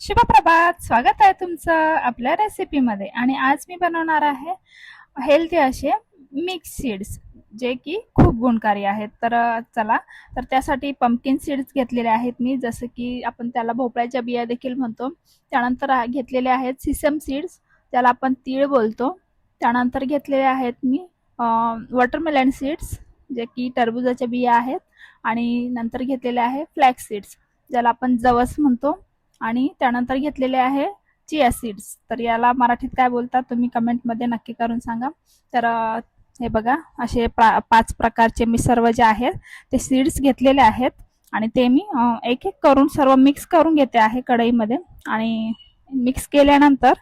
शुभप्रभात. स्वागत आहे तुमचं आपल्या रेसिपीमध्ये आणि आज मी बनवणार आहे हेल्दी असे मिक्स सीड्स जे की खूप गुणकारी आहेत. तर चला तर त्यासाठी पंपकिन सीड्स घेतलेले आहेत मी. जसं की आपण त्याला भोपळ्याच्या बिया देखील म्हणतो. त्यानंतर घेतलेले आहेत सिसम सीड्स त्याला आपण तीळ बोलतो. त्यानंतर घेतलेले आहेत मी वॉटरमेलन सीड्स जे की टरबुजाच्या बिया आहेत. आणि नंतर घेतलेले आहे फ्लॅक्स सीड्स ज्याला आपण जवस म्हणतो. आणि त्यानंतर घेतलेले आहे चिया सीड्स. तर याला मराठीत काय बोलतात तुम्ही कमेंटमध्ये नक्की करून सांगा. तर हे बघा असे प्रा पाच प्रकारचे मी सर्व जे आहेत ते सीड्स घेतलेले आहेत. आणि ते मी एक एक करून सर्व मिक्स करून घेते आहे कढईमध्ये. आणि मिक्स केल्यानंतर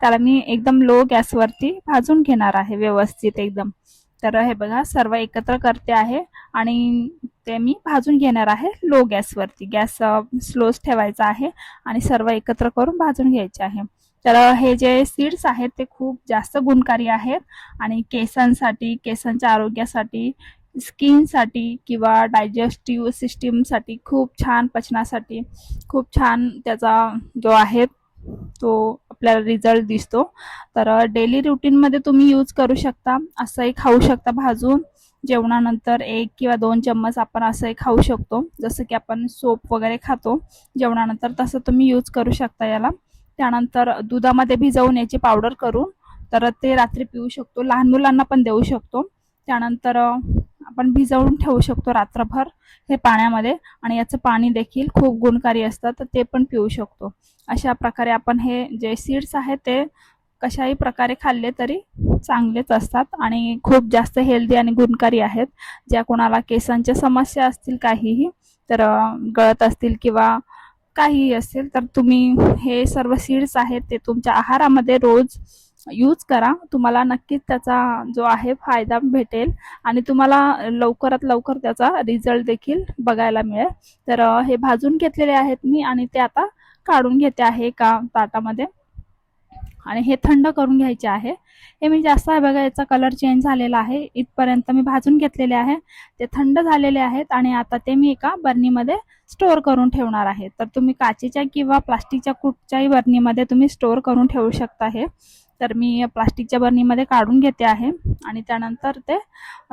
त्याला मी एकदम लो गॅसवरती भाजून घेणार आहे व्यवस्थित एकदम. तर हे बघा सर्व एकत्र करते आहे आणि ते मी भाजून घेणार आहे लो गॅसवरती गॅस स्लोच ठेवायचा आहे आणि सर्व एकत्र करून भाजून घ्यायचे आहे. तर हे जे सीड्स आहेत ते खूप जास्त गुणकारी आहेत आणि केसांसाठी केसांच्या आरोग्यासाठी स्किनसाठी किंवा डायजेस्टिव्ह सिस्टीमसाठी खूप छान पचनासाठी खूप छान त्याचा जो आहे तो आपल्याला रिझल्ट दिसतो. तर डेली रुटीनमध्ये तुम्ही यूज करू शकता. असंही खाऊ शकता भाजून. जेवणानंतर एक किंवा दोन चम्मच आपण असंही खाऊ शकतो. जसं की आपण सोप वगैरे खातो. जेवणानंतर तसं तुम्ही यूज करू शकता याला. त्यानंतर दुधामध्ये भिजवून याची पावडर करून तर ते रात्री पिऊ शकतो. लहान मुलांना पण देऊ शकतो. त्यानंतर आपण भिजवून ठेवू शकतो रात्रभर हे पाण्यामध्ये आणि याचं पाणी देखील खूप गुणकारी असतं तर ते पण पिऊ शकतो. अशा प्रकारे आपण हे जे सीड्स आहेत ते कशाही प्रकारे खाल्ले तरी चांगलेच असतात आणि खूप जास्त हेल्दी आणि गुणकारी आहेत. ज्या कोणाला केसांच्या समस्या असतील काहीही तर गळत असतील किंवा काहीही असेल तर तुम्ही हे सर्व सीड्स आहेत ते तुमच्या आहारामध्ये रोज यूज करा. तुम्हाला नक्कीच त्याचा जो आहे फायदा भेटेल. आणि तुम्हाला लवकरात लवकर त्याचा रिझल्ट देखील बघायला मिळेल. तर हे भाजून घेतलेले आहेत मी आणि ते आता काढून घेते आहे एका ताटामध्ये. आणि हे थंड करून घ्यायचे आहे. हे मी जास्त आहे बघा याचा कलर चेंज झालेला आहे. इथपर्यंत मी भाजून घेतलेले आहे. ते थंड झालेले आहेत आणि आता ते मी एका बर्नीमध्ये स्टोअर करून ठेवणार आहे. तर तुम्ही काचेच्या किंवा प्लास्टिकच्या कुठच्याही बर्नीमध्ये तुम्ही स्टोअर करून ठेवू शकता हे. तर मी प्लास्टिकच्या बर्नीमध्ये काढून घेते आहे. आणि त्यानंतर ते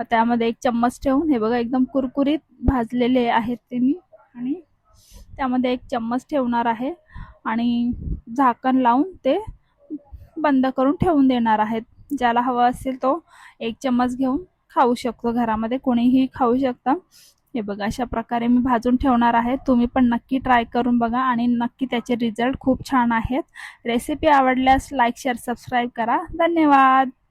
त्यामध्ये एक चम्मच ठेवून हे बघा एकदम कुरकुरीत भाजलेले आहेत ते मी आणि त्यामध्ये एक चम्मच ठेवणार आहे. आणि झाकण लावून ते बंद करून ठेवून देणार आहेत. ज्याला हवं असेल तो एक चम्मच घेऊन खाऊ शकतो. घरामध्ये कोणीही खाऊ शकता. हे बघा अशा प्रकारे मी भाजून ठेवणार आहे. तुम्ही पण नक्की ट्राय करून बघा आणि नक्की त्याचे रिझल्ट खूप छान आहेत. रेसिपी आवडल्यास लाईक शेअर सबस्क्राईब करा. धन्यवाद!